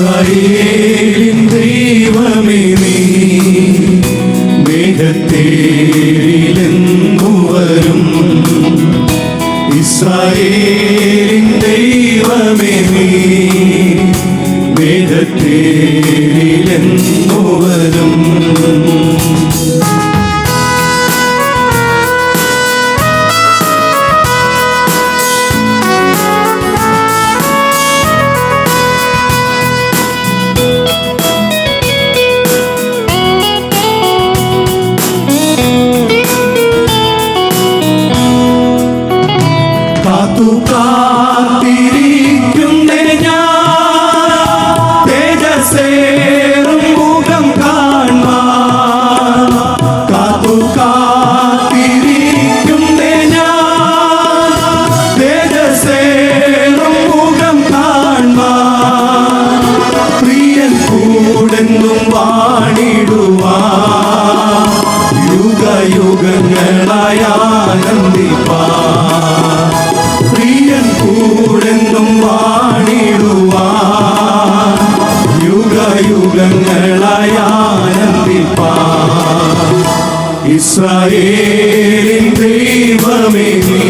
ഇസ്രായേലിൻ ദൈവമേ നീ. മേഘത്തേരിലെന്നു വരും ഇസ്രായേലിൻ ദൈവമേ നീ. മേഘത്തേരിലെന്നു വരും കൂടെന്നും വാണിടുവ. യുഗയുഗങ്ങളായ പ്രിയൻ കൂടെന്നും വാണിടുവാ. യുഗയുഗങ്ങളായ ആനന്ദിപ്പാൻ ഇസ്രായേലിൻ ദൈവമേ നീ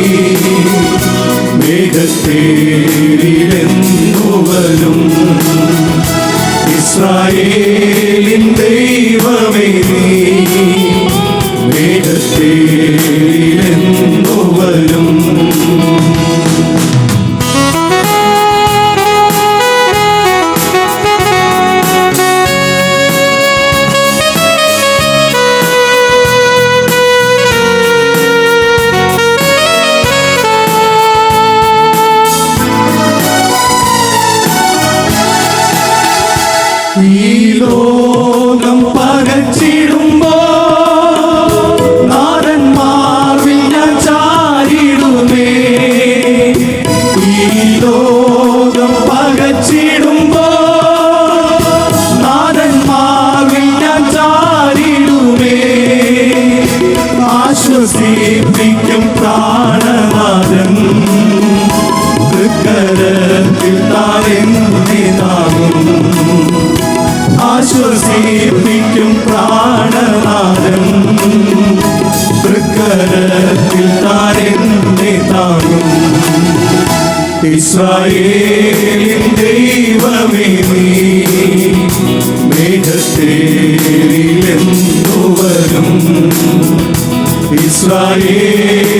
ഇസ്രായേലിൻ ദൈവമേ. 一路。തൃക്കരത്തിൽ താരെന്നെ താങ്ങും ഇസ്രായേലിൻ ദൈവമേ നീ മേഘത്തേരിലെന്നു വരും ഇസ്രായേലിൻ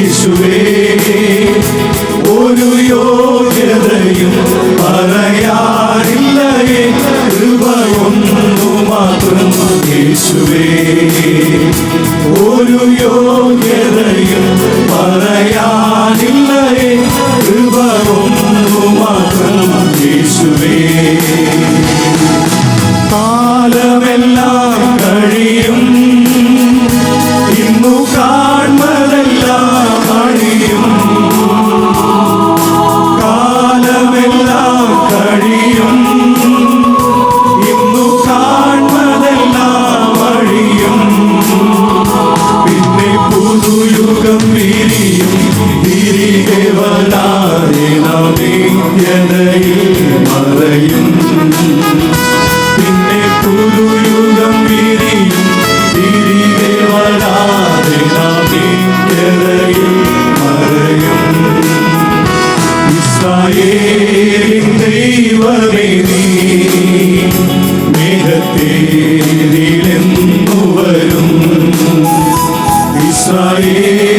യേശുവേ ഒരു യോഗ്യതയും പറയാറില്ലയേ കൃപയൊന്നു മാത്രം യേശുവേ. ഒരു യോഗ്യതയും പറയാനില്ലയേ കൃപയൊന്നു മാത്രം യേശുവേ. കാലമെല്ലാം മായതയിൽ മറയും. പിന്നെ പുതുയുഗം വിരിയും തിരികെ വരാതെ മറയും ദൈവമേ നീ മേഘത്തേരിലെന്നു വരും. ഇസ്രായേൽ